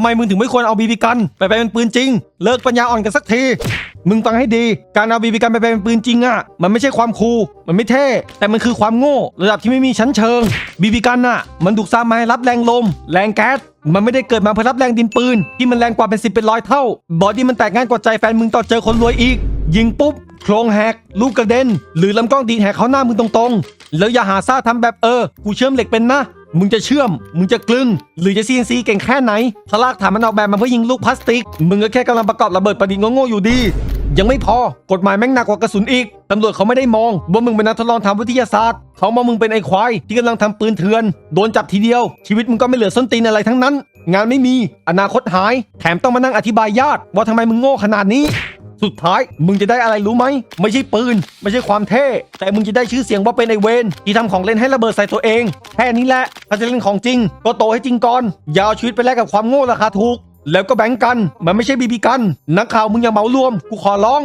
ำไมมึงถึงไม่ควรเอาบีบีกัน ไปไปเป็นปืนจริง เลิกปัญญาอ่อนกันสักที มึงฟังให้ดี การเอาบีบีกันไปเป็นปืนจริงอะมันไม่ใช่ความคูลมันไม่เท่ แต่มันคือความโง่ ระดับที่ไม่มีชั้นเชิงบีบีกันอะมันถูกสร้างมาให้รับแรงลม แรงแก๊สมันไม่ได้เกิดมาเพื่อรับแรงดินปืน ที่มันแรงกว่าเป็นสิบเป็นร้อยเท่า บอดี้มันแตกง่ายกว่าใจแฟนมึงต่อเจอคนรวยอีก ยิงปุ๊บโครงแหกลูกกระเด็น หรือลำกล้องดีแหกเขาหน้ามึงตรงๆ แล้วอย่าหาซ่าทำแบบเออ กูเชื่อมเหล็กเป็นนะ มึงจะเชื่อม มึงจะกลึง หรือจะ CNC เก่งแค่ไหนถ้าลากฐานมันออกแบบมาเพื่อยิงลูกพลาสติก มึงก็แค่กำลังประกอบระเบิดประดิษฐ์โง่ๆอยู่ดี ยังไม่พอกฎหมายแม่งหนักกว่ากระสุนอีก ตำรวจเขาไม่ได้มอง ว่ามึงเป็นนักทดลองทางวิทยาศาสตร์ เขามองมึงเป็นไอ้ควายที่กำลังทำปืนเถื่อน โดนจับทีเดียว ชีวิตมึงก็ไม่เหลือส้นตีนอะไรทั้งนั้น งานไม่มี อนาคตหาย แถมต้องมานั่งอธิบายญาติว่าทำไมมึงโง่ขนาดนี้ สุดท้าย มึงจะได้อะไรรู้ไหม ไม่ใช่ปืน ไม่ใช่ความเท่ แต่มึงจะได้ชื่อเสียงว่าเป็นไอเวนที่ทำของเล่นให้ระเบิดใส่ตัวเอง แค่นี้แหละ ถ้าจะเล่นของจริง ก็โตให้จริงก่อนอย่าเอาชีวิตไปแลกกับความโง่ราคาถูก แล้วก็แบ่งกัน มันไม่ใช่บีบีกัน นักข่าวมึงอย่าเหมารวม กูขอร้อง